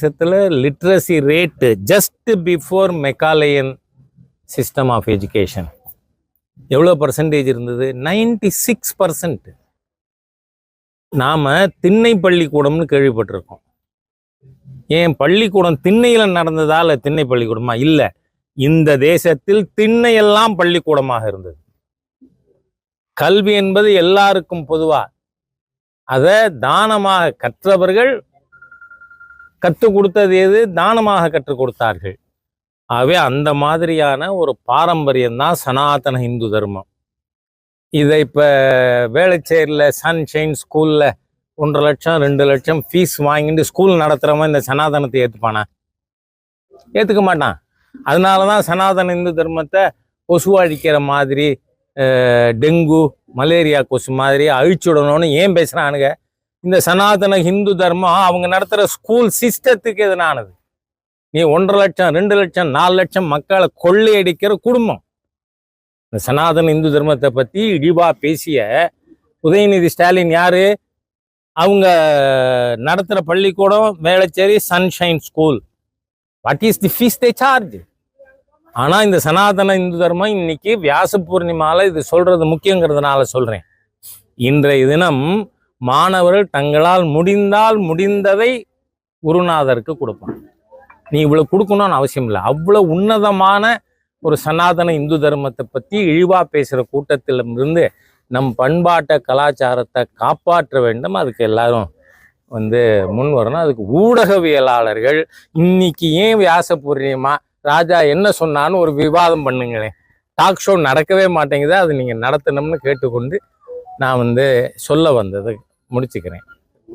தேசத்தில் literacy rate just before Macaulayan system of education எவ்வளோ percentage இருந்தது? 96% சிக்ஸ் பர்சன்ட் நாம் திண்ணை பள்ளிக்கூடம்னு கேள்விப்பட்டிருக்கோம். ஏன் பள்ளிக்கூடம் திண்ணையில் நடந்ததால திண்ணை பள்ளிக்கூடமா இல்லை. இந்த தேசத்தில் திண்ணையெல்லாம் பள்ளிக்கூடமாக இருந்தது. கல்வி என்பது எல்லாருக்கும் பொதுவா. அதை தானமாக கற்றவர்கள் கற்றுக் கொடுத்தது எது? தானமாக கற்றுக் கொடுத்தார்கள். ஆகவே அந்த மாதிரியான ஒரு பாரம்பரியம் தான் சனாதன இந்து தர்மம். இதை இப்போ வேளச்சேரியில் சன்ஷைன் ஸ்கூலில் ஒன்றரை லட்சம் ரெண்டு லட்சம் ஃபீஸ் வாங்கிட்டு ஸ்கூல் நடத்துகிறவன் இந்த சனாதனத்தை ஏற்றுப்பானா ஏற்றுக்க மாட்டான். அதனால தான் சனாதன இந்து தர்மத்தை கொசு அழிக்கிற மாதிரி டெங்கு மலேரியா கொசு மாதிரி அழிச்சுடணும்னு ஏன் பேசுகிறானுங்க இந்த சனாதன ஹிந்து தர்மம் அவங்க நடத்துகிற ஸ்கூல் சிஸ்டத்துக்கு எதிரானது. நீ ஒன்றரை லட்சம் ரெண்டு லட்சம் நாலு லட்சம் மக்களை கொள்ளையடிக்கிற குடும்பம். இந்த சனாதன இந்து தர்மத்தை பற்றி இழிவாக பேசிய உதயநிதி ஸ்டாலின் யாரு? அவங்க நடத்துகிற பள்ளிக்கூடம் Velachery sunshine school what is the fees they charge ஆனால் இந்த சனாதன இந்து தர்மம் இன்னைக்கு வியாச பூர்ணிமாவில் இது சொல்கிறது முக்கியங்கிறதுனால சொல்கிறேன் இன்றைய தினம் மாணவர்கள் தங்களால் முடிந்தால் முடிந்ததை குருநாதருக்கு கொடுப்பான் நீ இவ்வளோ கொடுக்கணும்னு அவசியம் இல்லை. அவ்வளோ உன்னதமான ஒரு சனாதன இந்து தர்மத்தை பற்றி இழிவாக பேசுகிற கூட்டத்தில் கூட்டத்திலிருந்து நம் பண்பாட்டை கலாச்சாரத்தை காப்பாற்ற வேண்டும். அதுக்கு எல்லாரும் வந்து முன் வரணும். அதுக்கு ஊடகவியலாளர்கள் இன்னைக்கு ஏன் வியாச பூர்ணிமா ராஜா என்ன சொன்னான்னு ஒரு விவாதம் பண்ணுங்களேன். டாக் ஷோ நடக்கவே மாட்டேங்குது. அது நீங்கள் நடத்தணும்னு கேட்டுக்கொண்டு நான் வந்து சொல்ல வந்தது. முடிச்சுக்கிறேன்.